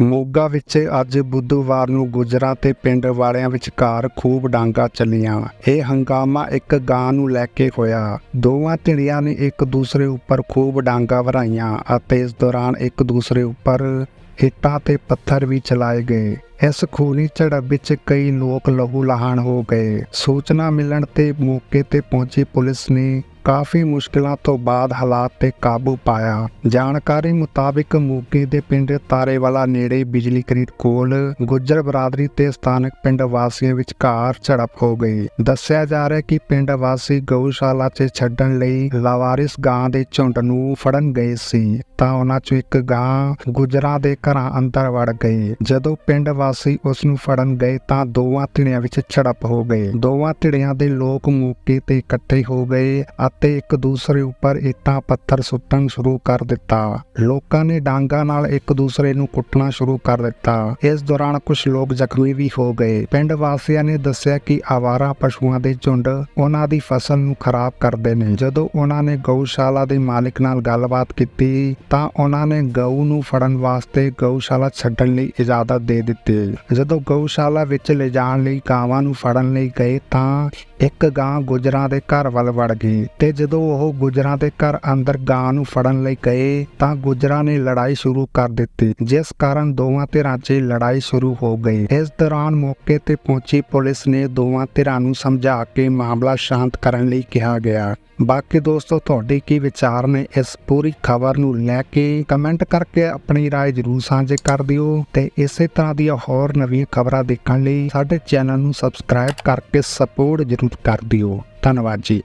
ਮੋਗਾ ਵਿੱਚ ਅੱਜ ਬੁੱਧਵਾਰ ਨੂੰ ਗੁਜਰਾਂ ਤੇ ਪਿੰਡ ਵਾਲਿਆਂ ਵਿਚਕਾਰ ਖੂਬ ਡਾਂਗਾ ਚੱਲੀਆਂ। ਇਹ ਹੰਗਾਮਾ ਇੱਕ ਗਾਂ ਨੂੰ ਲੈ ਕੇ ਹੋਇਆ। ਦੋਵਾਂ ਧਿੜੀਆਂ ਨੇ ਇੱਕ ਦੂਸਰੇ ਉੱਪਰ ਖੂਬ ਡਾਂਗਾ ਵਰਾਈਆਂ ਅਤੇ ਇਸ ਦੌਰਾਨ ਇੱਕ ਦੂਸਰੇ ਉੱਪਰ ਇੱਟਾਂ ਤੇ ਪੱਥਰ ਵੀ ਚਲਾਏ ਗਏ। ਇਸ ਖੂਨੀ ਝੜਪ ਵਿੱਚ ਕਈ ਲੋਕ ਲਹੂ ਲਹਾਨ ਹੋ ਗਏ। ਸੂਚਨਾ ਮਿਲਣ ਤੇ ਮੌਕੇ ਤੇ ਪਹੁੰਚੀ ਪੁਲਿਸ ਨੇ ਕਾਫੀ ਮੁਸ਼ਕਲਾਂ ਤੋਂ ਬਾਅਦ ਹਾਲਾਤ ਤੇ ਕਾਬੂ ਪਾਇਆ। ਜਾਣਕਾਰੀ ਮੁਤਾਬਿਕ ਮੋਗੇ ਦੇ ਪਿੰਡ ਤਾਰੇਵਾਲਾ ਨੇੜੇ ਬਿਜਲੀ ਗ੍ਰਿਡ ਕੋਲ ਗੁੱਜਰ ਬਰਾਦਰੀ ਤੇ ਸਥਾਨਕ ਪਿੰਡ ਵਾਸੀਆਂ ਵਿਚਕਾਰ ਝੜਪ ਹੋ ਗਈ। ਦੱਸਿਆ ਜਾ ਰਿਹਾ ਕਿ ਪਿੰਡ ਵਾਸੀ ਗਊਸ਼ਾਲਾ 'ਚ ਛੱਡਣ ਲਈ ਲਾਵਾਰਿਸ ਗਾਂ ਦੇ ਝੁੰਡ ਨੂੰ ਫੜਨ ਗਏ ਸੀ, ਤਾਂ ਉਹਨਾਂ 'ਚੋਂ ਇੱਕ ਗਾਂ ਗੁਜਰਾਂ ਦੇ ਘਰਾਂ ਅੰਦਰ ਵੜ ਗਈ। ਜਦੋਂ ਪਿੰਡ ਵਾਸੀ ਉਸ ਨੂੰ ਫੜਨ ਗਏ ਤਾਂ ਦੋਵਾਂ ਧਿੜਿਆਂ ਵਿੱਚ ਝੜਪ ਹੋ ਗਈ। ਦੋਵਾਂ ਧਿੜਿਆਂ ਦੇ ਲੋਕ ਮੌਕੇ ਤੇ ਇਕੱਠੇ ਹੋ ਗਏ ਅਤੇ ਇੱਕ ਦੂਸਰੇ ਉੱਪਰ ਇੱਟਾਂ, ਪੱਥਰ ਸੁੱਟਣ ਸ਼ੁਰੂ ਕਰ ਦਿੱਤਾ। ਲੋਕਾਂ ਨੇ ਡਾਂਗਾ ਨਾਲ ਇੱਕ ਦੂਸਰੇ ਨੂੰ ਕੁੱਟਣਾ ਸ਼ੁਰੂ ਕਰ ਦਿੱਤਾ। ਇਸ ਦੌਰਾਨ ਕੁਝ ਲੋਕ ਜ਼ਖਮੀ ਵੀ ਹੋ ਗਏ। ਪਿੰਡ ਵਾਸੀਆਂ ਨੇ ਦੱਸਿਆ ਕਿ ਆਵਾਰਾ ਪਸ਼ੂਆਂ ਦੇ ਝੁੰਡ ਉਹਨਾਂ ਦੀ ਫਸਲ ਨੂੰ ਖਰਾਬ ਕਰਦੇ ਨੇ। ਜਦੋਂ ਉਹਨਾਂ ਨੇ ਗਊਸ਼ਾਲਾ ਦੇ ਮਾਲਕ ਨਾਲ ਗੱਲਬਾਤ ਕੀਤੀ, ਤਾਂ ਉਹਨਾਂ ਨੇ ਗਊ ਨੂੰ ਫੜਨ ਵਾਸਤੇ ਗਊਸ਼ਾਲਾ ਛੱਡਣ ਲਈ ਇਜਾਜ਼ਤ ਦੇ ਦਿੱਤੀ। ਜਦੋਂ ਗਊਸ਼ਾਲਾ ਵਿੱਚ ਲਿਜਾਣ ਲਈ ਗਾਵਾਂ ਨੂੰ ਫੜਨ ਲਈ ਗਏ, ਤਾਂ ਇੱਕ ਗਾਂ ਗੁਜਰਾਂ ਦੇ ਘਰ ਵੱਲ ਵੜ ਗਈ ਤੇ ਜਦੋਂ ਉਹ ਗੁਜਰਾਂ ਦੇ ਘਰ ਅੰਦਰ ਗਾਂ ਨੂੰ ਫੜਨ ਲਈ ਗਏ ਤਾਂ ਗੁਜਰਾਂ ਨੇ ਲੜਾਈ ਸ਼ੁਰੂ ਕਰ ਦਿੱਤੀ ਜਿਸ ਕਾਰਨ ਦੋਵਾਂ ਧਿਰਾਂ 'ਚ ਲੜਾਈ ਸ਼ੁਰੂ ਹੋ ਗਈ ਇਸ ਦੌਰਾਨ ਮੌਕੇ ਤੇ ਪਹੁੰਚੀ ਪੁਲਿਸ ਨੇ ਦੋਵਾਂ ਧਿਰਾਂ ਨੂੰ ਸਮਝਾ ਕੇ ਮਾਮਲਾ ਸ਼ਾਂਤ ਕਰਨ ਲਈ ਕਿਹਾ ਗਿਆ ਬਾਕੀ ਦੋਸਤੋ ਤੁਹਾਡੇ ਕੀ ਵਿਚਾਰ ਨੇ ਇਸ ਪੂਰੀ ਖਬਰ ਨੂੰ ਲੈ ਕੇ ਕਮੈਂਟ ਕਰਕੇ ਆਪਣੀ رائے ਜ਼ਰੂਰ ਸਾਂਝੇ ਕਰ ਦਿਓ ਤੇ ਇਸੇ ਤਰ੍ਹਾਂ ਦੀਆਂ ਹੋਰ ਨਵੀਆਂ ਖਬਰਾਂ ਦੇਖਣ ਲਈ ਸਾਡੇ ਚੈਨਲ ਨੂੰ ਸਬਸਕ੍ਰਾਈਬ ਕਰਕੇ ਸਪੋਰਟ ਜ਼ਰੂਰ ਕਰ ਦਿਓ ਧੰਨਵਾਦ ਜੀ